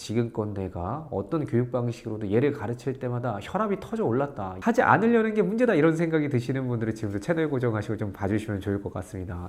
지금껏 내가 어떤 교육 방식으로도 얘를 가르칠 때마다 혈압이 터져 올랐다. 하지 않으려는 게 문제다. 이런 생각이 드시는 분들은 지금부터 채널 고정하시고 좀 봐주시면 좋을 것 같습니다.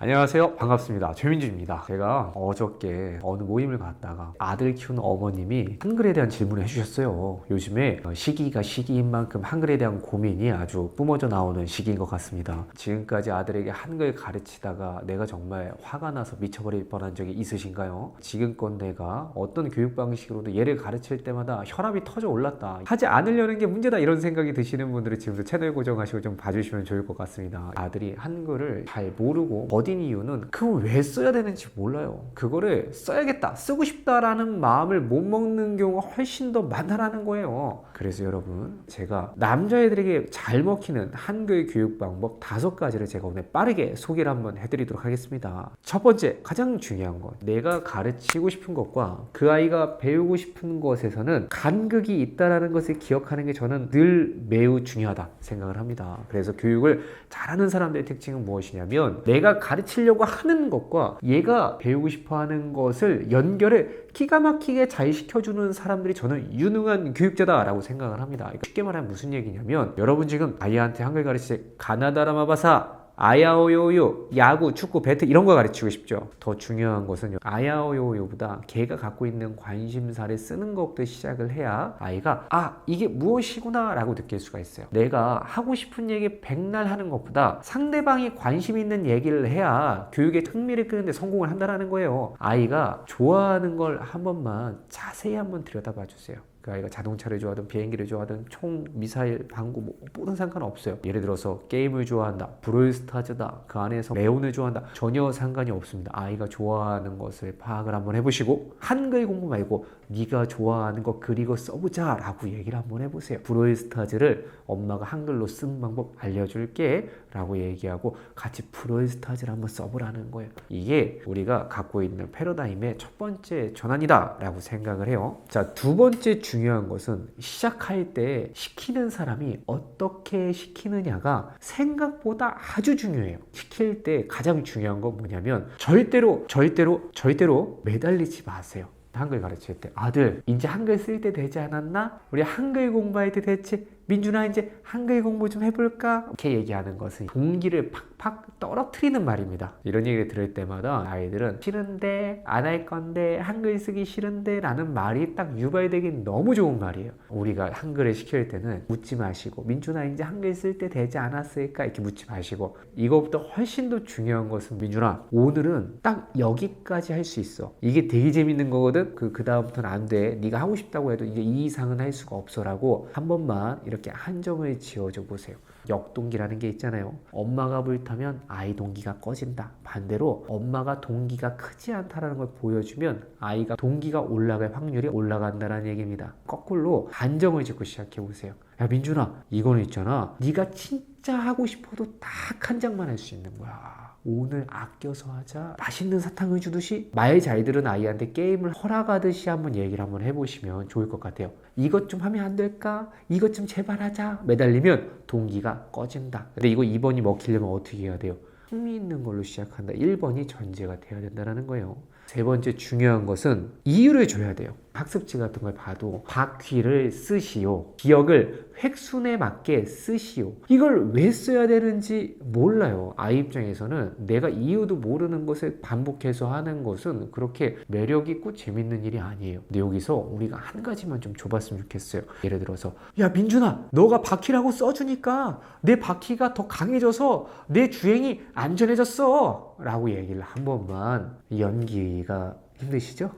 안녕하세요. 반갑습니다. 최민주입니다. 제가 어저께 어느 모임을 갔다가 아들 키우는 어머님이 한글에 대한 질문을 해주셨어요. 요즘에 시기가 시기인 만큼 한글에 대한 고민이 아주 뿜어져 나오는 시기인 것 같습니다. 지금까지 아들에게 한글 가르치다가 내가 정말 화가 나서 미쳐버릴 뻔한 적이 있으신가요? 지금껏 내가 어떤 교육 방식으로도 얘를 가르칠 때마다 혈압이 터져 올랐다. 하지 않으려는 게 문제다. 이런 생각이 드시는 분들은 지금부터 채널 고정하시고 좀 봐주시면 좋을 것 같습니다. 아들이 한글을 잘 모르고 어딘 이유는 그걸 왜 써야 되는지 몰라요. 그거를 써야겠다, 쓰고 싶다라는 마음을 못 먹는 경우가 훨씬 더 많다라는 거예요. 그래서 여러분, 제가 남자애들에게 잘 먹히는 한글 교육 방법 다섯 가지를 제가 오늘 빠르게 소개를 한번 해드리도록 하겠습니다. 첫 번째, 가장 중요한 건 내가 가르치고 싶은 것과 그 아이가 배우고 싶은 것에서는 간극이 있다라는 것을 기억하는 게 저는 늘 매우 중요하다 생각을 합니다. 그래서 교육을 잘하는 사람들의 특징은 무엇이냐면 내가 가르치려고 하는 것과 얘가 배우고 싶어 하는 것을 연결을 기가 막히게 잘 시켜주는 사람들이 저는 유능한 교육자다라고 생각을 합니다. 그러니까 쉽게 말하면 무슨 얘기냐면 여러분 지금 아이한테 한글 가르칠 때 가나다라마바사 아야오요요, 야구, 축구, 배트 이런 거 가르치고 싶죠. 더 중요한 것은 아야오요요보다 걔가 갖고 있는 관심사를 쓰는 것부터 시작을 해야 아이가 아 이게 무엇이구나 라고 느낄 수가 있어요. 내가 하고 싶은 얘기 백날 하는 것보다 상대방이 관심 있는 얘기를 해야 교육에 흥미를 끄는데 성공을 한다라는 거예요. 아이가 좋아하는 걸 한 번만 자세히 한번 들여다봐 주세요. 그 아이가 자동차를 좋아하든 비행기를 좋아하든 총, 미사일, 방구 뭐 뭐든 상관없어요. 예를 들어서 게임을 좋아한다, 브롤스타즈다, 그 안에서 레온을 좋아한다 전혀 상관이 없습니다. 아이가 좋아하는 것을 파악을 한번 해보시고 한글 공부 말고 네가 좋아하는 거 그리고 써보자 라고 얘기를 한번 해보세요. 브롤스타즈를 엄마가 한글로 쓴 방법 알려줄게 라고 얘기하고 같이 브롤스타즈를 한번 써보라는 거예요. 이게 우리가 갖고 있는 패러다임의 첫 번째 전환이다 라고 생각을 해요. 자, 두 번째 중 요한 것은 시작할 때 시키는 사람이 어떻게 시키느냐가 생각보다 아주 중요해요. 시킬 때 가장 중요한 건 뭐냐면 절대로 절대로 절대로 매달리지 마세요. 한글 가르칠 때 아들 이제 한글 쓸 때 되지 않았나? 우리 한글 공부할 때 됐지? 민준아 이제 한글 공부 좀 해볼까? 이렇게 얘기하는 것은 동기를 팍팍 떨어뜨리는 말입니다. 이런 얘기를 들을 때마다 아이들은 싫은데 안 할 건데 한글 쓰기 싫은데 라는 말이 딱 유발되긴 너무 좋은 말이에요. 우리가 한글을 시킬 때는 묻지 마시고 민준아 이제 한글 쓸 때 되지 않았을까? 이렇게 묻지 마시고 이거보다 훨씬 더 중요한 것은 민준아 오늘은 딱 여기까지 할 수 있어. 이게 되게 재밌는 거거든. 그, 그 다음부터는 안 돼. 네가 하고 싶다고 해도 이제 이 이상은 할 수가 없어라고 한 번만 이렇게 한 점을 지어줘 보세요. 역동기라는 게 있잖아요. 엄마가 불타면 아이 동기가 꺼진다. 반대로 엄마가 동기가 크지 않다라는 걸 보여주면 아이가 동기가 올라갈 확률이 올라간다는 얘기입니다. 거꾸로 안정을 짓고 시작해 보세요. 야 민준아 이거는 있잖아. 네가 진짜 하고 싶어도 딱 한 장만 할 수 있는 거야. 오늘 아껴서 하자. 맛있는 사탕을 주듯이 말잘 들은 아이한테 게임을 허락하듯이 한번 얘기를 한번 해보시면 좋을 것 같아요. 이것 좀 하면 안 될까? 이것 좀 제발 하자. 매달리면 동기가 꺼진다. 근데 이거 2번이 먹히려면 어떻게 해야 돼요? 흥미 있는 걸로 시작한다. 1번이 전제가 돼야 된다는 거예요. 세 번째 중요한 것은 이유를 줘야 돼요. 학습지 같은 걸 봐도 바퀴를 쓰시오. 기억을 획순에 맞게 쓰시오. 이걸 왜 써야 되는지 몰라요. 아이 입장에서는 내가 이유도 모르는 것을 반복해서 하는 것은 그렇게 매력 있고 재밌는 일이 아니에요. 근데 여기서 우리가 한 가지만 좀 줘봤으면 좋겠어요. 예를 들어서 야 민준아 너가 바퀴라고 써주니까 내 바퀴가 더 강해져서 내 주행이 안전해졌어 라고 얘기를 한 번만 연기가 힘드시죠?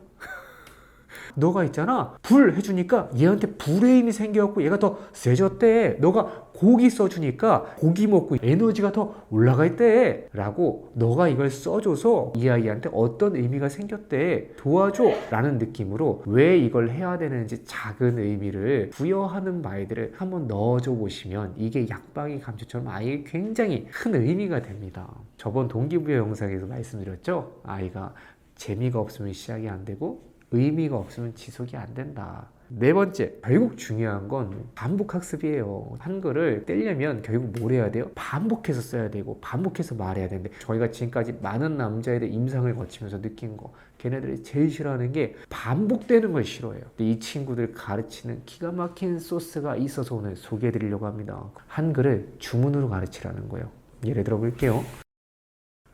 너가 있잖아. 불 해주니까 얘한테 불의 힘이 생겨갖고 얘가 더 세졌대. 너가 고기 써주니까 고기 먹고 에너지가 더 올라가 있대. 라고 너가 이걸 써줘서 이 아이한테 어떤 의미가 생겼대. 도와줘. 라는 느낌으로 왜 이걸 해야 되는지 작은 의미를 부여하는 말들을 한번 넣어줘 보시면 이게 약방이 감초처럼 아이에게 굉장히 큰 의미가 됩니다. 저번 동기부여 영상에서 말씀드렸죠? 아이가 재미가 없으면 시작이 안 되고 의미가 없으면 지속이 안 된다. 네 번째, 결국 중요한 건 반복 학습이에요. 한글을 떼려면 결국 뭘 해야 돼요? 반복해서 써야 되고 반복해서 말해야 되는데 저희가 지금까지 많은 남자애들 임상을 거치면서 느낀 거 걔네들이 제일 싫어하는 게 반복되는 걸 싫어해요. 이 친구들 가르치는 기가 막힌 소스가 있어서 오늘 소개해 드리려고 합니다. 한글을 주문으로 가르치라는 거예요. 예를 들어 볼게요.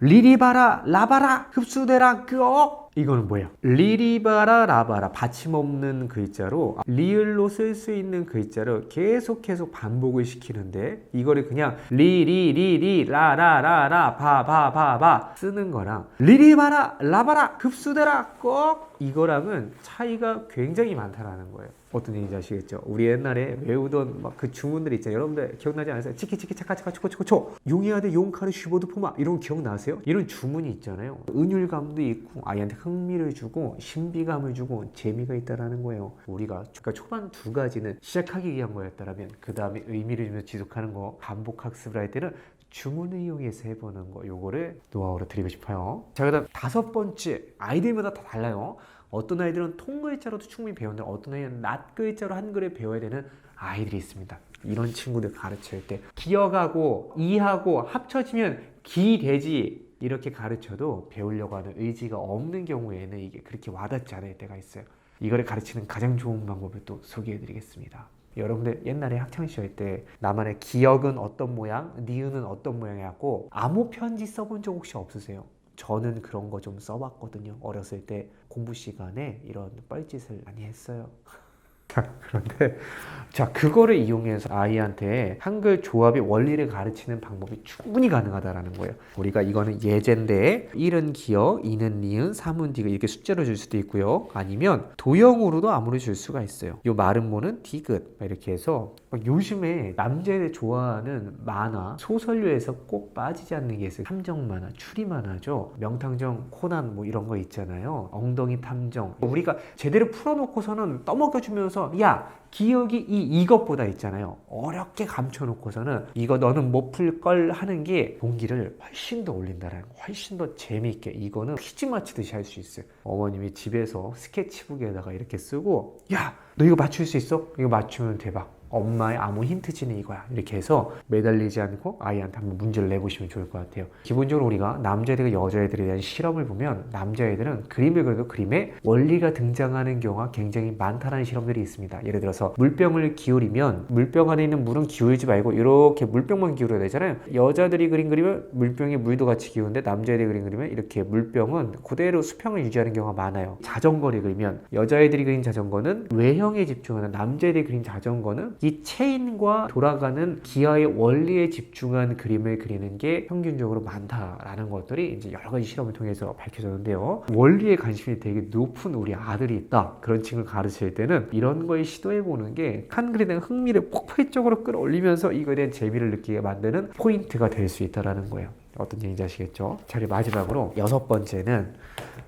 리리바라 라바라 흡수되라 끄어 이거는 뭐예요? 리리바라 라바라 받침 없는 글자로 리을로 쓸 수 있는 글자를 계속 계속 반복을 시키는데 이거를 그냥 리리리리 라라라라 바바바바 쓰는 거랑 리리바라 라바라 흡수되라 꼭 이거랑은 차이가 굉장히 많다라는 거예요. 어떤 얘기인지 아시겠죠? 우리 옛날에 외우던 막 그 주문들 있잖아요. 여러분들 기억나지 않으세요? 치키 치키 차카 차카 초코 초코 초 용이하대 용카르 슈보드 포마 이런 거 기억나세요? 이런 주문이 있잖아요. 은율감도 있고 아이한테 흥미를 주고 신비감을 주고 재미가 있다라는 거예요. 우리가 그러니까 초반 두 가지는 시작하기 위한 거였다라면 그 다음에 의미를 주면서 지속하는 거 반복 학습을 할 때는 주문을 이용해서 해보는 거 요거를 노하우로 드리고 싶어요. 자 그다음 다섯 번째 아이들마다 다 달라요. 어떤 아이들은 통글자로도 충분히 배우는데 어떤 아이는 낱글자로 한글을 배워야 되는 아이들이 있습니다. 이런 친구들 가르칠 때 기억하고 이하고 합쳐지면 기되지 이렇게 가르쳐도 배우려고 하는 의지가 없는 경우에는 이게 그렇게 와닿지 않을 때가 있어요. 이거를 가르치는 가장 좋은 방법을 또 소개해 드리겠습니다. 여러분들 옛날에 학창 시절 때 나만의 기억은 어떤 모양, 니은은 어떤 모양이었고 암호 편지 써본 적 혹시 없으세요? 저는 그런 거 좀 써봤거든요. 어렸을 때 공부 시간에 이런 뻘짓을 많이 했어요. 자, 그런데 자 그거를 이용해서 아이한테 한글 조합의 원리를 가르치는 방법이 충분히 가능하다라는 거예요. 우리가 이거는 예제인데 1은 기어, 2는 니은, 3은 디귿 이렇게 숫자로 줄 수도 있고요. 아니면 도형으로도 아무리 줄 수가 있어요. 요 마름모는 디귿 이렇게 해서 막 요즘에 남자애들 좋아하는 만화 소설류에서 꼭 빠지지 않는 게 있어요. 탐정 만화, 추리 만화죠. 명탐정 코난 뭐 이런 거 있잖아요. 엉덩이 탐정. 우리가 제대로 풀어놓고서는 떠먹여주면서 야 기억이 이 이것보다 있잖아요. 어렵게 감춰놓고서는 이거 너는 못 풀 걸 하는 게 동기를 훨씬 더 올린다라는 거. 훨씬 더 재미있게 이거는 퀴즈 맞히듯이 할 수 있어요. 어머님이 집에서 스케치북에다가 이렇게 쓰고 야 너 이거 맞출 수 있어? 이거 맞추면 대박. 엄마의 아무 힌트지는 이거야. 이렇게 해서 매달리지 않고 아이한테 한번 문제를 내보시면 좋을 것 같아요. 기본적으로 우리가 남자애들과 여자애들에 대한 실험을 보면 남자애들은 그림을 그려도 그림에 원리가 등장하는 경우가 굉장히 많다는 실험들이 있습니다. 예를 들어서 물병을 기울이면 물병 안에 있는 물은 기울이지 말고 이렇게 물병만 기울여야 되잖아요. 여자들이 그림 그리면 물병에 물도 같이 기우는데 남자애들이 그림 그리면 이렇게 물병은 그대로 수평을 유지하는 경우가 많아요. 자전거를 그리면 여자애들이 그린 자전거는 외형에 집중하는 남자애들이 그린 자전거는 이 체인과 돌아가는 기아의 원리에 집중한 그림을 그리는 게 평균적으로 많다라는 것들이 이제 여러 가지 실험을 통해서 밝혀졌는데요. 원리에 관심이 되게 높은 우리 아들이 있다. 그런 친구를 가르칠 때는 이런 걸 시도해 보는 게 한글에 대한 흥미를 폭발적으로 끌어올리면서 이거에 대한 재미를 느끼게 만드는 포인트가 될 수 있다라는 거예요. 어떤 얘기인지 아시겠죠? 자, 마지막으로 여섯 번째는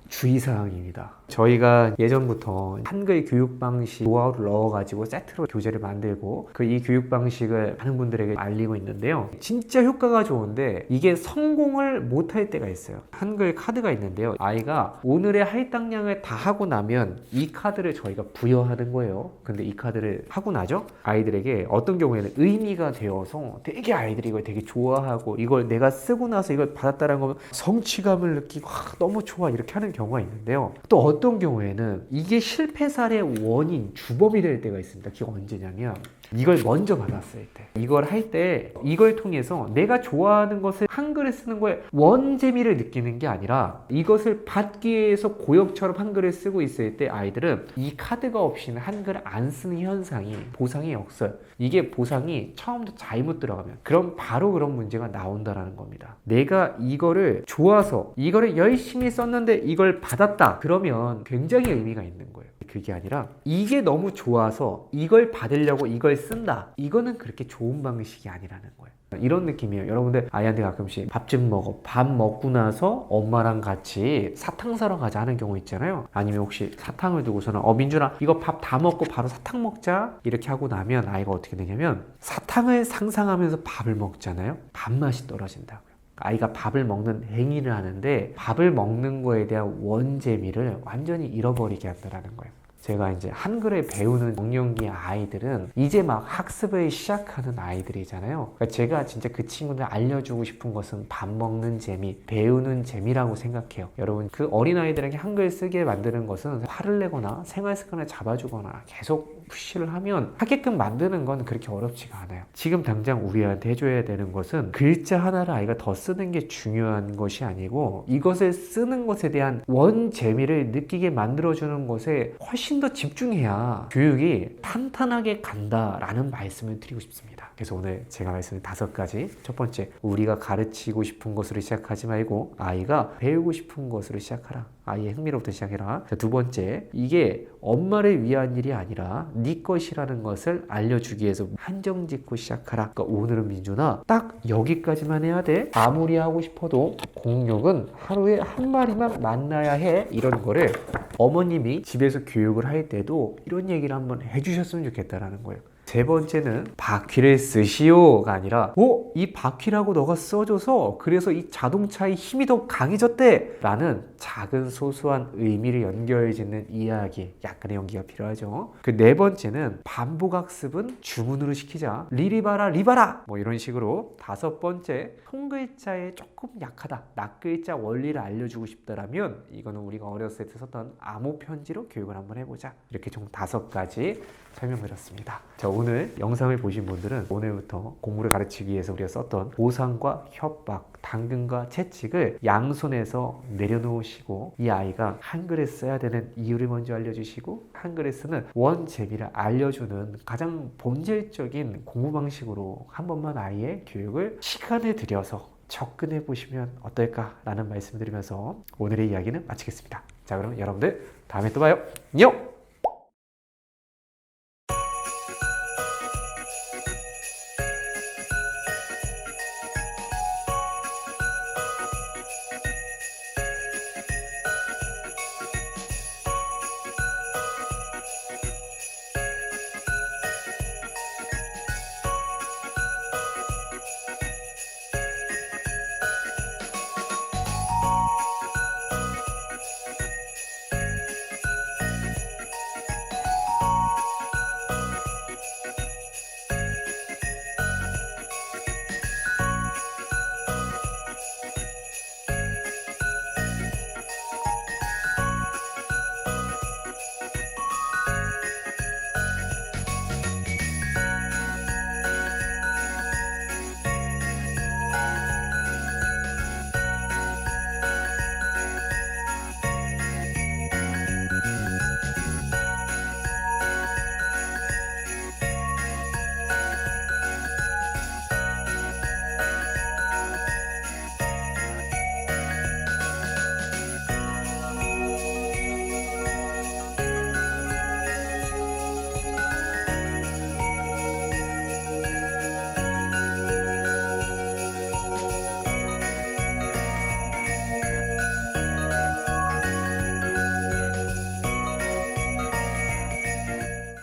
주의사항입니다. 저희가 예전부터 한글 교육 방식 노하우를 넣어가지고 세트로 교재를 만들고 그 이 교육 방식을 많은 분들에게 알리고 있는데요. 진짜 효과가 좋은데 이게 성공을 못할 때가 있어요. 한글 카드가 있는데요. 아이가 오늘의 할당량을 다 하고 나면 이 카드를 저희가 부여하는 거예요. 근데 이 카드를 하고 나죠? 아이들에게 어떤 경우에는 의미가 되어서 되게 아이들이 이걸 되게 좋아하고 이걸 내가 쓰고 나서 이걸 받았다는 거면 성취감을 느끼고 아, 너무 좋아 이렇게 하는 경우가 있는데요. 또 어떤 경우에는 이게 실패 사례 원인, 주범이 될 때가 있습니다. 그게 언제냐면 이걸 먼저 받았을 때 이걸 할 때 이걸 통해서 내가 좋아하는 것을 한글에 쓰는 거에 원재미를 느끼는 게 아니라 이것을 받기 위해서 고역처럼 한글을 쓰고 있을 때 아이들은 이 카드가 없이는 한글을 안 쓰는 현상이 보상이 없어요. 이게 보상이 처음부터 잘못 들어가면 그럼 바로 그런 문제가 나온다라는 겁니다. 내가 이거를 좋아서 이거를 열심히 썼는데 이걸 받았다 그러면 굉장히 의미가 있는 거예요. 그게 아니라 이게 너무 좋아서 이걸 받으려고 이걸 쓴다. 이거는 그렇게 좋은 방식이 아니라는 거예요. 이런 느낌이에요. 여러분들 아이한테 가끔씩 밥 좀 먹어. 밥 먹고 나서 엄마랑 같이 사탕 사러 가자 하는 경우 있잖아요. 아니면 혹시 사탕을 두고서는 어 민준아 이거 밥 다 먹고 바로 사탕 먹자 이렇게 하고 나면 아이가 어떻게 되냐면 사탕을 상상하면서 밥을 먹잖아요. 밥맛이 떨어진다고요. 아이가 밥을 먹는 행위를 하는데 밥을 먹는 거에 대한 원재미를 완전히 잃어버리게 한다는 거예요. 제가 이제 한글을 배우는 영령기 아이들은 이제 막 학습을 시작하는 아이들이잖아요. 그러니까 제가 진짜 그 친구들 알려주고 싶은 것은 밥 먹는 재미, 배우는 재미라고 생각해요. 여러분 그 어린 아이들에게 한글 쓰게 만드는 것은 화를 내거나 생활 습관을 잡아주거나 계속 푸시를 하면 하게끔 만드는 건 그렇게 어렵지가 않아요. 지금 당장 우리한테 해줘야 되는 것은 글자 하나를 아이가 더 쓰는 게 중요한 것이 아니고 이것을 쓰는 것에 대한 원 재미를 느끼게 만들어주는 것에 훨씬 더 집중해야 교육이 탄탄하게 간다라는 말씀을 드리고 싶습니다. 그래서 오늘 제가 말씀드린 다섯 가지. 첫 번째, 우리가 가르치고 싶은 것으로 시작하지 말고 아이가 배우고 싶은 것으로 시작하라. 아이의 흥미로부터 시작해라. 자, 두 번째, 이게 엄마를 위한 일이 아니라 네 것이라는 것을 알려주기 위해서 한정 짓고 시작하라. 그러니까 오늘은 민준아, 딱 여기까지만 해야 돼. 아무리 하고 싶어도 공룡은 하루에 한 마리만 만나야 해. 이런 거를 어머님이 집에서 교육을 할 때도 이런 얘기를 한번 해주셨으면 좋겠다라는 거예요. 세 번째는 바퀴를 쓰시오가 아니라 오! 이 바퀴라고 너가 써줘서 그래서 이 자동차의 힘이 더 강해졌대 라는 작은 소소한 의미를 연결 짓는 이야기 약간의 연기가 필요하죠 그 네 번째는 반복학습은 주문으로 시키자 리리바라 리바라 뭐 이런 식으로 다섯 번째 통글자에 조금 약하다 낙글자 원리를 알려주고 싶다라면 이거는 우리가 어렸을 때 썼던 암호 편지로 교육을 한번 해보자 이렇게 총 다섯 가지 설명드렸습니다. 자, 오늘 영상을 보신 분들은 오늘부터 공부를 가르치기 위해서 우리가 썼던 보상과 협박, 당근과 채찍을 양손에서 내려놓으시고 이 아이가 한글을 써야 되는 이유를 먼저 알려주시고 한글을 쓰는 원 재미를 알려주는 가장 본질적인 공부 방식으로 한 번만 아이의 교육을 시간을 들여서 접근해 보시면 어떨까라는 말씀을 드리면서 오늘의 이야기는 마치겠습니다. 자, 그럼 여러분들 다음에 또 봐요. 안녕!